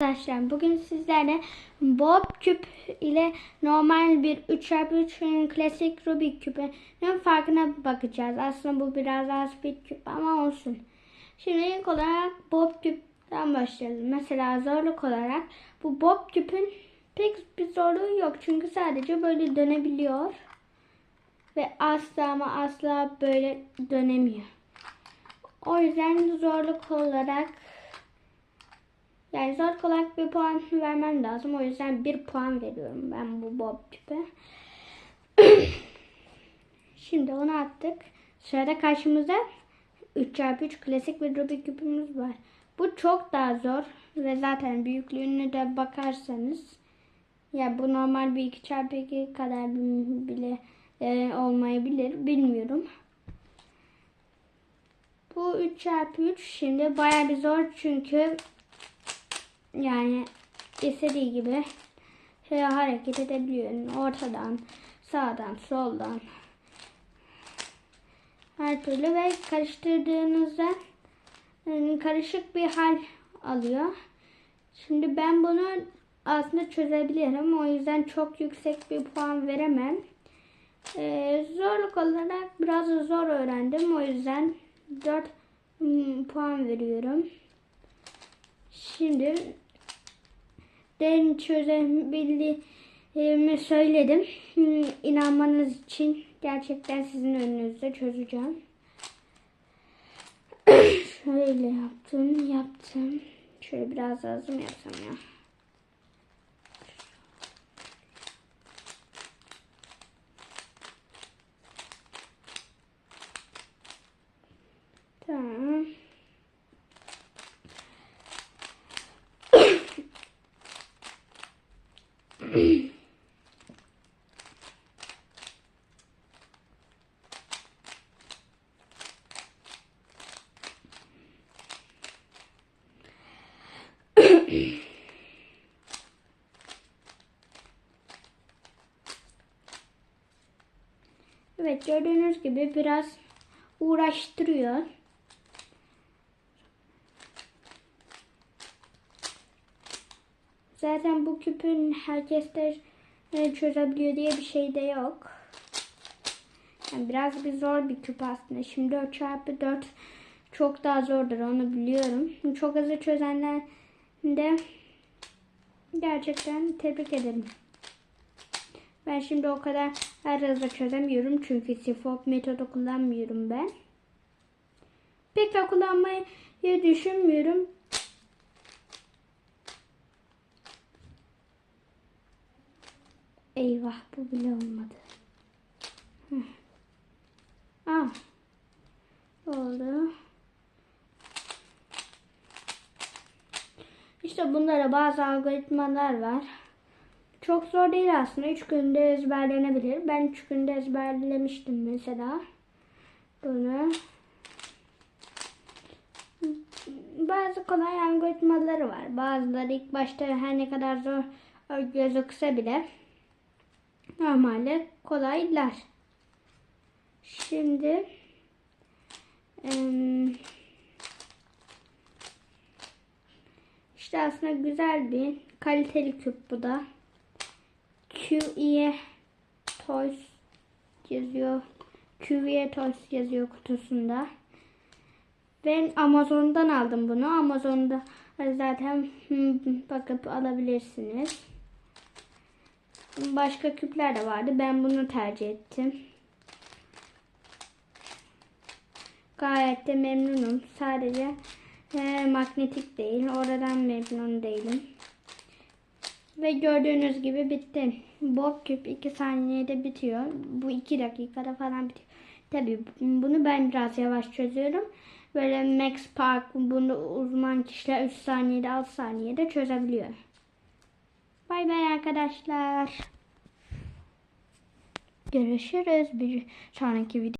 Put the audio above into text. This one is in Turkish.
Arkadaşlar bugün sizlerle Bob küp ile normal bir 3x3 klasik Rubik küpünün farkına bakacağız. Aslında bu biraz az bir küp ama olsun. Şimdi ilk olarak Bob küpten başlayalım. Mesela zorluk olarak bu Bob küpün pek bir zorluğu yok. Çünkü sadece böyle dönebiliyor. Ve asla ama asla böyle dönemiyor. O yüzden zorluk olarak yani zor olarak bir puan vermem lazım. O yüzden bir puan veriyorum ben bu bob küpe. Şimdi onu attık. Sırada karşımızda 3x3 klasik bir Rubik küpümüz var. Bu çok daha zor ve zaten büyüklüğüne de bakarsanız ya bu normal bir 2x2 kadar bile e, olmayabilir. Bilmiyorum. Bu 3x3 şimdi baya bir zor çünkü yani istediği gibi şey hareket edebiliyor. Ortadan, sağdan, soldan. Her türlü ve karıştırdığınızda karışık bir hal alıyor. Şimdi ben bunu aslında çözebilirim. O yüzden çok yüksek bir puan veremem. Ee, zorluk olarak biraz zor öğrendim. O yüzden 4 puan veriyorum. Şimdi den çözebildiğimi söyledim. İnanmanız için gerçekten sizin önünüzde çözeceğim. Şöyle yaptım, yaptım. Şöyle biraz lazım yapsam ya. Evet gördüğünüz gibi biraz uğraştırıyor. Zaten bu küpün herkes de çözebiliyor diye bir şey de yok. Yani biraz bir zor bir küp aslında. Şimdi 4 çarpı 4 çok daha zordur onu biliyorum. Çok hızlı çözenler de gerçekten tebrik ederim. Ben şimdi o kadar her hızlı çözemiyorum çünkü sifop metodu kullanmıyorum ben. Pek de kullanmayı düşünmüyorum. Eyvah bu bile olmadı. Ah. Oldu. İşte bunlara bazı algoritmalar var. Çok zor değil aslında. 3 günde ezberlenebilir. Ben 3 günde ezberlemiştim mesela. Bunu. Bazı kolay algoritmaları var. Bazıları ilk başta her ne kadar zor gözükse bile normalde kolaylar. Şimdi işte aslında güzel bir kaliteli küp bu da. QE Toys yazıyor. QE Toys yazıyor kutusunda. Ben Amazon'dan aldım bunu. Amazon'da zaten bakıp alabilirsiniz. Başka küpler de vardı. Ben bunu tercih ettim. Gayet de memnunum. Sadece e, magnetik değil. Oradan memnun değilim. Ve gördüğünüz gibi bitti. Bob küp 2 saniyede bitiyor. Bu 2 dakikada falan bitiyor. Tabi bunu ben biraz yavaş çözüyorum. Böyle Max Park bunu uzman kişiler 3 saniyede 6 saniyede çözebiliyor. Bay bay arkadaşlar. Görüşürüz bir sonraki video.